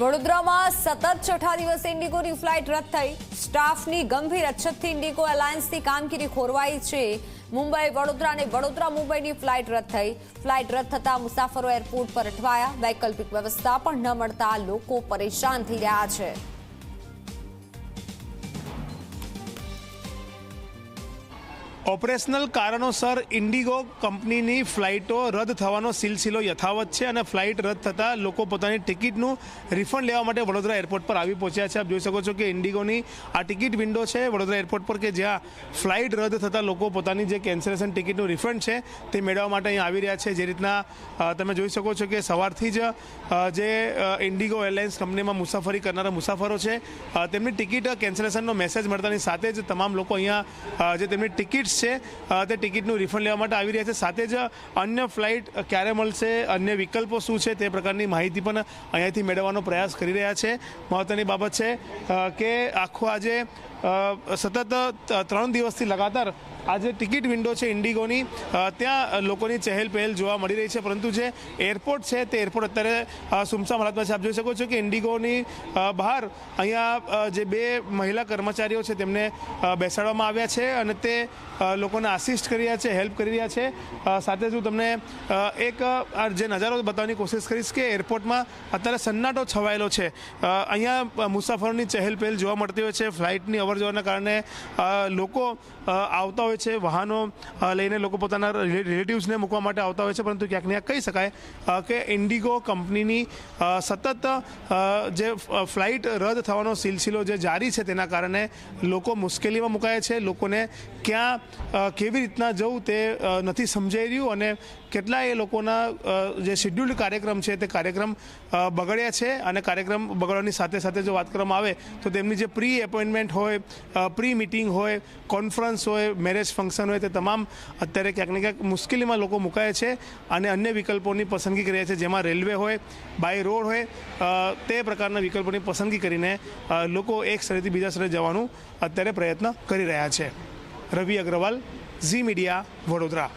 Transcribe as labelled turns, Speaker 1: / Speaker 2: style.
Speaker 1: વડોદરામાં સતત છઠ્ઠા દિવસે ઇન્ડિગોની ફ્લાઇટ રદ થઈ. સ્ટાફની ગંભીર અછતથી ઇન્ડિગો એલાયન્સની કામગીરી ખોરવાઈ છે. મુંબઈ, વડોદરા અને વડોદરા મુંબઈની ફ્લાઇટ રદ થઈ. ફ્લાઇટ રદ થતા મુસાફરો એરપોર્ટ પર અટવાયા. વૈકલ્પિક વ્યવસ્થા પણ ન મળતા લોકો પરેશાન થઈ રહ્યા છે.
Speaker 2: ઓપરેશનલ કારણોસર ઇન્ડિગો કંપનીની ફ્લાઇટો રદ થવાનો સિલસિલો યથાવત છે અને ફ્લાઇટ રદ થતાં લોકો પોતાની ટિકિટનું રિફંડ લેવા માટે વડોદરા એરપોર્ટ પર આવી પહોંચ્યા છે. આપ જોઈ શકો છો કે ઇન્ડિગોની આ ટિકિટ વિન્ડો છે વડોદરા એરપોર્ટ પર કે જ્યાં ફ્લાઇટ રદ થતાં લોકો પોતાની જે કેન્સલેશન ટિકિટનું રિફંડ છે તે મેળવવા માટે અહીં આવી રહ્યા છે. જે રીતના તમે જોઈ શકો છો કે સવારથી જ જે ઇન્ડિગો એરલાઇન્સ કંપનીમાં મુસાફરી કરનારા મુસાફરો છે તેમની ટિકિટ કેન્સલેશનનો મેસેજ મળતાની સાથે જ તમામ લોકો અહીંયા જે તેમની ટિકિટ્સ છે. તે ટિકિટનું રિફંડ લેવા માટે આવી રહ્યા છે. સાથે જ અન્ય ફ્લાઇટ ક્યારે મળશે, અન્ય વિકલ્પો શું છે તે પ્રકારની માહિતી પણ અહીંયાથી મેળવવાનો પ્રયાસ કરી રહ્યા છે. મહત્ત્વની બાબત છે કે આખો આજે સતત ત્રણ દિવસથી લગાતાર આ જે ટિકિટ વિન્ડો છે ઇન્ડિગોની. ત્યાં લોકોની ચહેલ પહેલ જોવા મળી રહી છે. પરંતુ જે એરપોર્ટ છે તે એરપોર્ટ અત્યારે સુમસામ હાલતમાં છે. આપ જોઈ શકો છો કે ઇન્ડિગોની બહાર અહીંયા જે બે મહિલા કર્મચારીઓ છે તેમને બેસાડવામાં આવ્યા છે અને તે લોકોને આસિસ્ટ કરી રહ્યા છે હેલ્પ કરી રહ્યા છે. સાથે જ હું તમને એક જે નજારો બતાવવાની કોશિશ કરીશ કે એરપોર્ટમાં અત્યારે સન્નાટો છવાયેલો છે. અહીંયા મુસાફરોની ચહેલ પહેલ જોવા મળતી હોય છે. ફ્લાઇટની અવર જવરના કારણે લોકો આવતા હોય છે, વાહનો લઈને લોકો પોતાના રિલેટિવ્સને મૂકવા માટે આવતા હોય છે, પરંતુ ક્યાંક ને કહી શકાય કે ઇન્ડિગો કંપનીની સતત જે ફ્લાઇટ રદ થવાનો સિલસિલો જે જારી છે તેના કારણે લોકો મુશ્કેલીમાં મુકાય છે, લોકોને ક્યાં કેવી રીતના જવું તે નથી સમજાઈ રહ્યું અને કેટલાય લોકોના જે શેડ્યુલ્ડ કાર્યક્રમ છે તે કાર્યક્રમ બગડ્યા છે અને કાર્યક્રમ બગડવાની સાથે સાથે જો વાત કરવામાં આવે તો તેમની જે પ્રી એપોઇન્ટમેન્ટ હોય પ્રી મિટિંગ હોય કોન્ફરન્સ હોય મેરેજ ફંક્શન હોય તે તમામ અત્યારે ક્યાંક ને ક્યાંક મુશ્કેલીમાં લોકો મુકાય છે અને અન્ય વિકલ્પોની પસંદગી કરી છે, જેમાં રેલવે હોય, બાય રોડ હોય તે પ્રકારના વિકલ્પોની પસંદગી કરીને લોકો એક સ્થળેથી બીજા સ્થળે જવાનું અત્યારે પ્રયત્ન કરી રહ્યા છે. રવિ અગ્રવાલ, ઝી મીડિયા, વડોદરા.